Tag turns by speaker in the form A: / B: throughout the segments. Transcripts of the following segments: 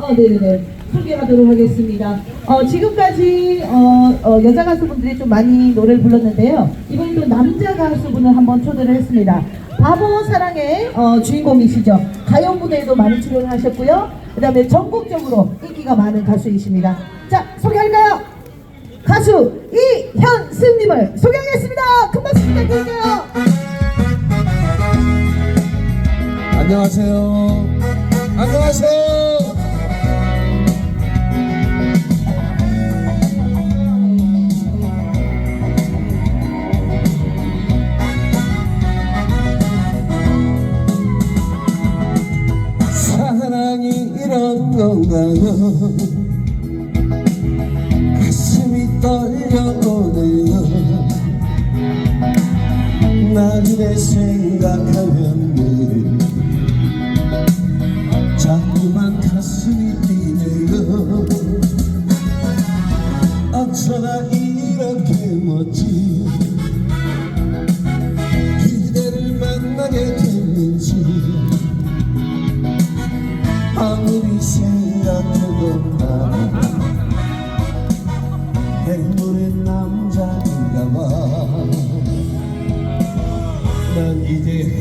A: 어, 네네네. 소개하도록 하겠습니다. 어, 지금까지 어, 어, 여자 가수분들이 좀 많이 노래를 불렀는데요. 이번에 또 남자 가수분을 한번 초대를 했습니다. 바보 사랑의 어, 주인공이시죠. 가요 무대에도 많이 출연을 하셨고요. 그 다음에 전국적으로 인기가 많은 가수이십니다. 자, 소개할까요? 가수 이현승님을 소개하겠습니다. 큰 박수 부탁드릴게요.
B: 안녕하세요. 안녕하세요. 건가요? 가슴이 떨려오네요. 나중에 생각하면 늘 자꾸만 가슴이 뛰네요 어쩌다 이렇게 멋진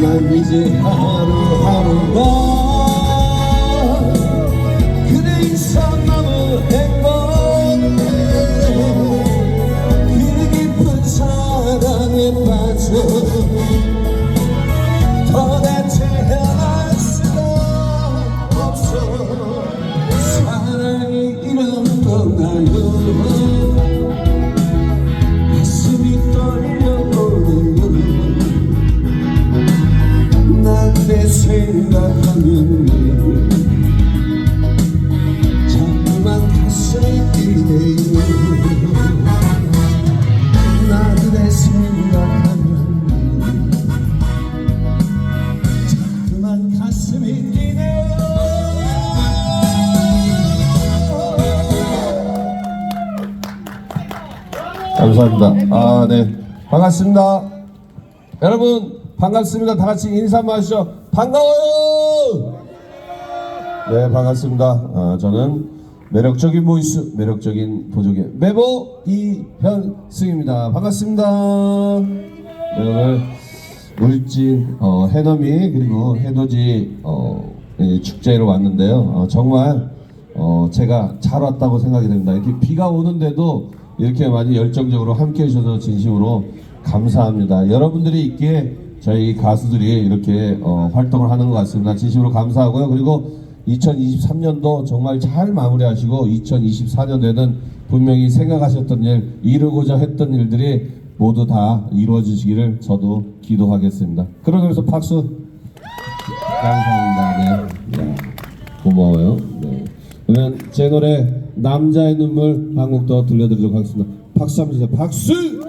B: 난 이제 하루 감사합니다. 아, 네. 반갑습니다. 여러분, 반갑습니다. 다 같이 인사 한번 하시죠. 반가워요! 네, 반갑습니다. 아, 저는 매력적인 보이스, 매력적인 보조개, 메보 이현승입니다. 반갑습니다. 네, 오늘 울진 어, 해넘이 그리고 해돋이 어, 예, 축제로 왔는데요. 어, 정말 어, 제가 잘 왔다고 생각이 됩니다. 이렇게 비가 오는데도 이렇게 많이 열정적으로 함께 해주셔서 진심으로 감사합니다. 여러분들이 있기에 저희 가수들이 이렇게 어, 활동을 하는 것 같습니다. 진심으로 감사하고요. 그리고 2023년도 정말 잘 마무리하시고 2024년에는 분명히 생각하셨던 일, 이루고자 했던 일들이 모두 다 이루어지시기를 저도 기도하겠습니다. 그러면서 박수 감사합니다. 네. 네. 고마워요. 네. 그러면 제 노래 남자의 눈물 한 곡 더 들려드리도록 하겠습니다. 박수 한번 주세요. 박수!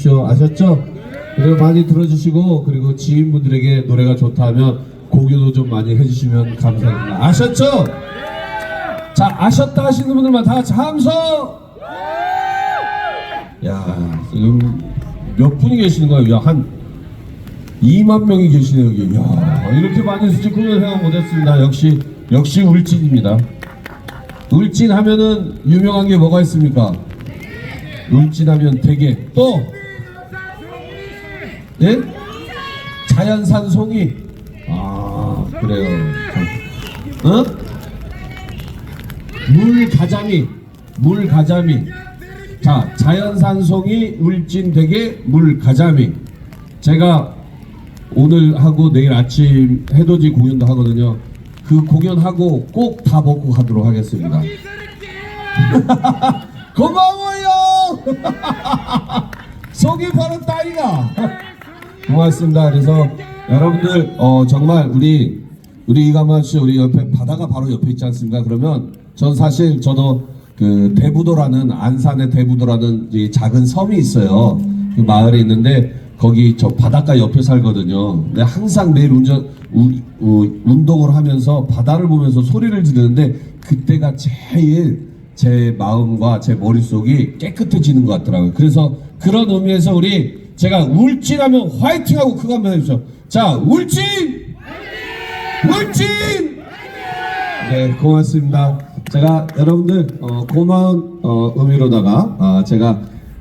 B: 주십시오. 아셨죠? 그리고 많이 들어주시고 그리고 지인분들에게 노래가 좋다면 공유도 좀 많이 해주시면 감사합니다. 아셨죠? 자 아셨다 하시는 분들만 다 같이 함성. 야 지금 몇 분이 계시는 거예요? 야, 한 2만 명이 계시네요 여기. 야 이렇게 많이 수직군을 생각 못했습니다. 역시 역시 울진입니다. 울진 하면은 유명한 게 뭐가 있습니까? 울진 하면 되게 또 예? 자연산 송이. 아 그래요. 참. 어? 물가자미 물가자미. 자 자연산 송이 울진 되게 물가자미. 제가 오늘 하고 내일 아침 해돋이 공연도 하거든요. 그 공연하고 꼭 다 먹고 가도록 하겠습니다. 고마워요! 속이 바로 딸이가 고맙습니다. 그래서 여러분들 어 정말 우리 우리 이가만 씨 우리 옆에 바다가 바로 옆에 있지 않습니까? 그러면 전 사실 저도 그 대부도라는 안산의 대부도라는 이 작은 섬이 있어요. 그 마을에 있는데 거기 저 바닷가 옆에 살거든요. 근데 항상 매일 운전 우, 우, 운동을 하면서 바다를 보면서 소리를 지르는데 그때가 제일 제 마음과 제 머릿속이 깨끗해지는 것 같더라고요. 그래서 그런 의미에서 우리 제가 울진하면 화이팅하고 그거 한번 해주세요. 자, 울진! 울진! 네, 고맙습니다. 제가 여러분들 어, 고마운 어, 의미로다가 아, 제가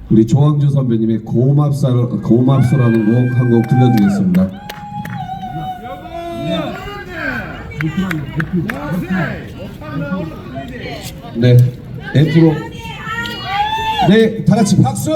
B: 우리 조항조 선배님의 고맙사 고맙소라는 곡 한 곡 들려드리겠습니다. 네, F로 네, 다 같이 박수!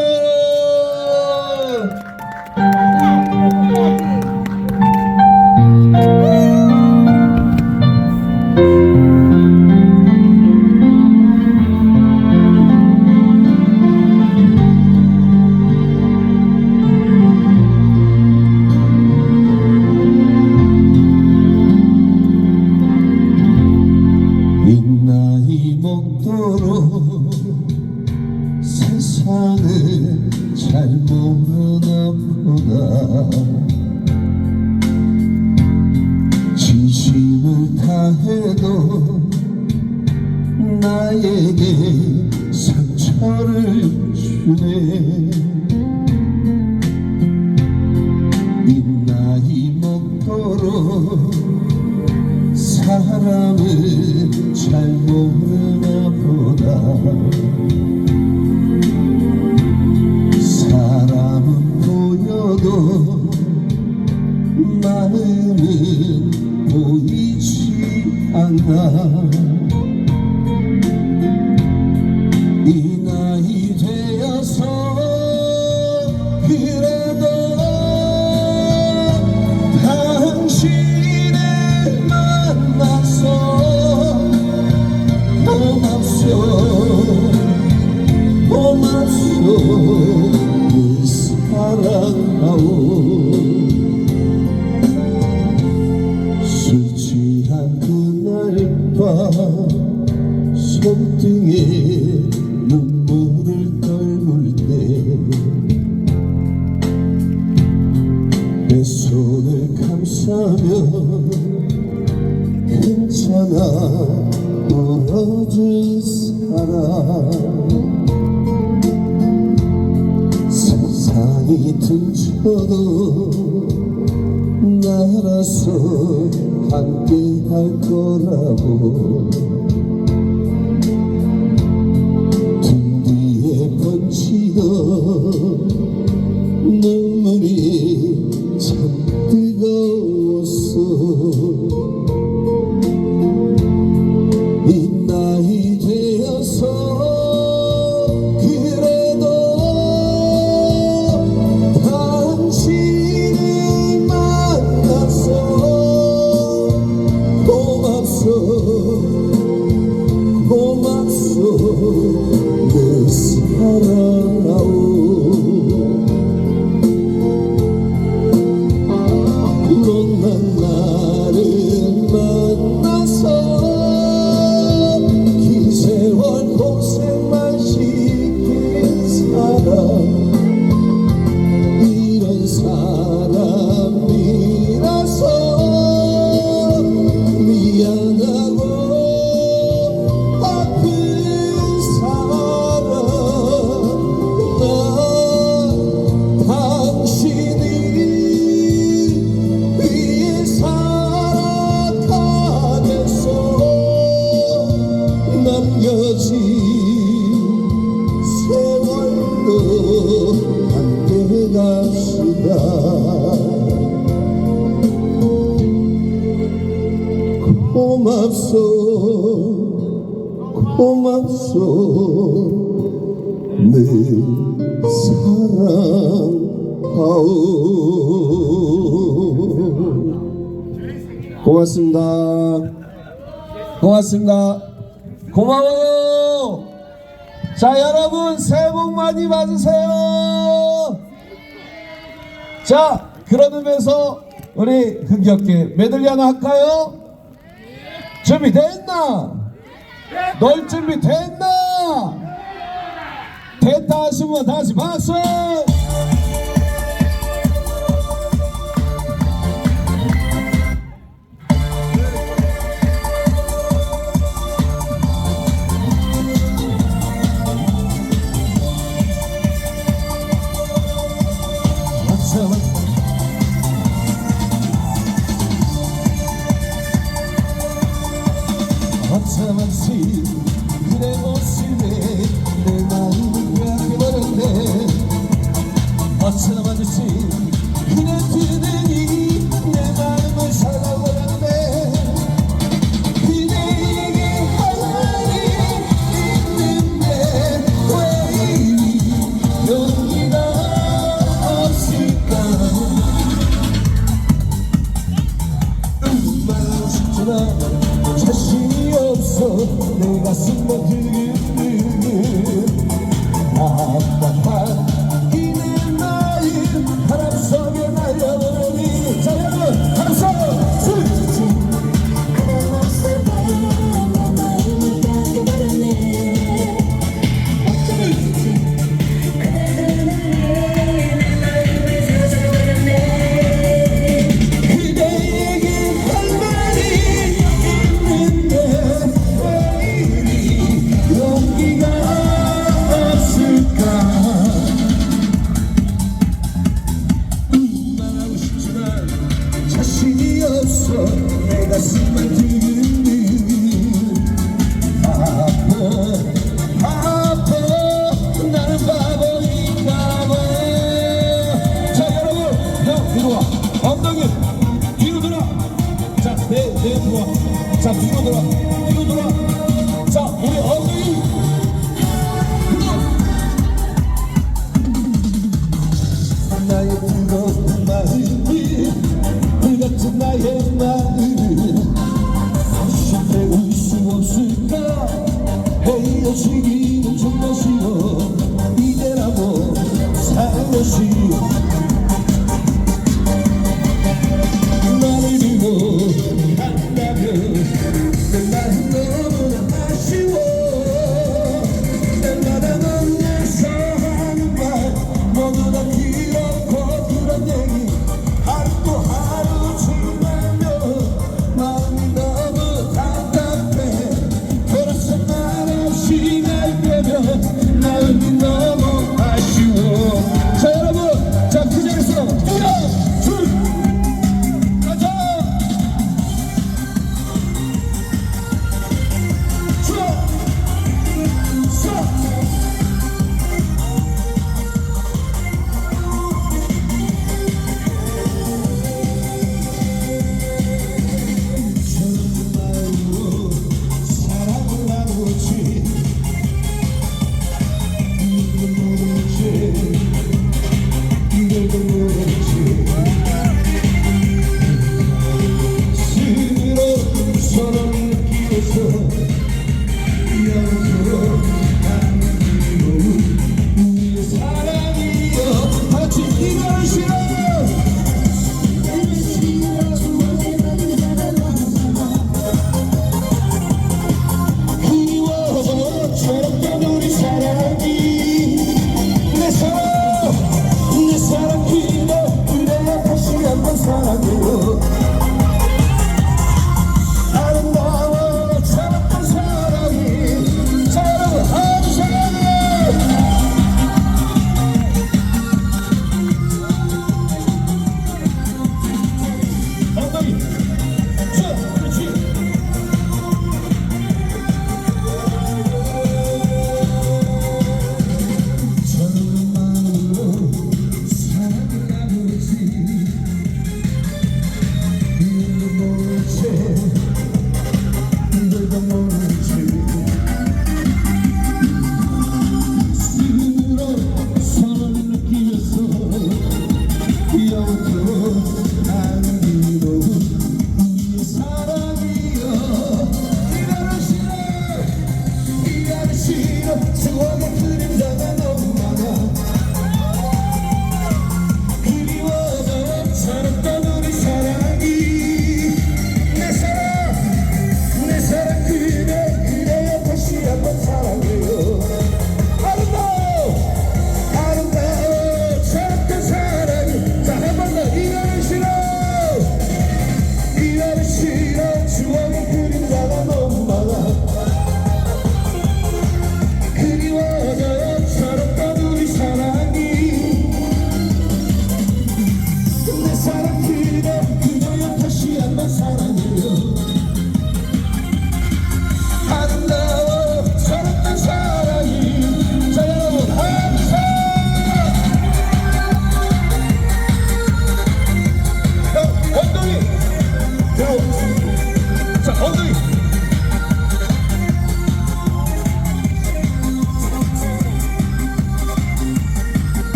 B: 나에게 상처를 주네. 이 사랑 나오. Música 고맙습니다. 고마워요. 자, 여러분, 새해 복 많이 받으세요. 자, 그러면서 우리 흥겹게 메들리 하나 할까요? 준비됐나? 널 준비됐나? 됐다 하시면 다시 박수! see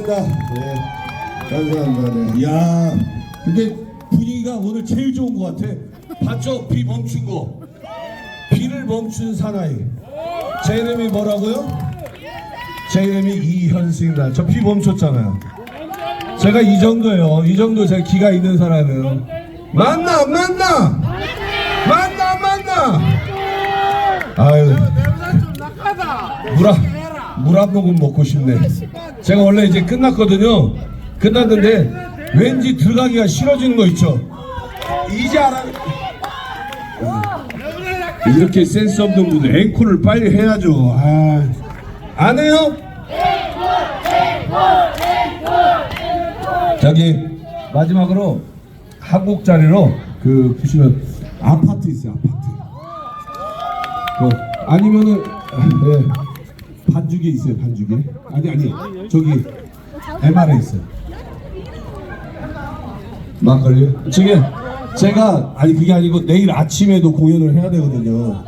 C: 고맙습니다. 네. 감사합니다. 네.
B: 이야, 근데 분위기가 오늘 제일 좋은 것 같아. 봤죠? 비 멈춘 거. 비를 멈춘 사나이. 제 이름이 뭐라고요? 제 이름이 이현승입니다. 저 비 멈췄잖아요. 제가 이 정도예요. 이 정도 제 기가 있는 사람은. 만나, 만나! 만나, 안 만나! 아유. 물한 물한 모금 먹고 싶네. 제가 원래 이제 끝났거든요. 끝났는데 왠지 들어가기가 싫어지는 거 있죠. 이제 알아. 이렇게 센스 없는 분들 앵콜을 빨리 해야죠. 아, 안 해요? 저기 마지막으로 한국 자리로 그 보시면 아파트 있어요. 아파트. 그 아니면은 예, 반죽이 있어요. 반죽이 아니 아니 저기 MR에 있어요. 막걸리. 지금 제가 아니 그게 아니고 내일 아침에도 공연을 해야 되거든요.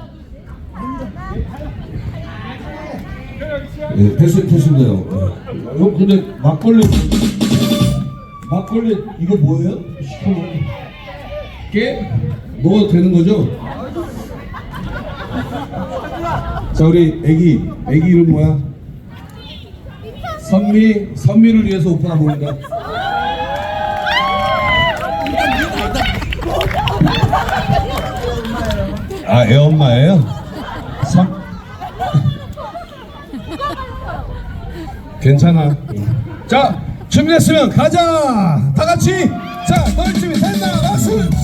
B: 예, 됐, 됐습니다요. 예. 형 근데 막걸리 막걸리 이거 뭐예요? 시커먼 깨 먹어도 되는 거죠? 자 우리 애기 애기 이름 뭐야? 선미 선미를 위해서 오빠가 부른다. 아 애엄마예요? 선 괜찮아. 자 준비됐으면 가자. 다 같이 자 너희 준비 됐나? 박수.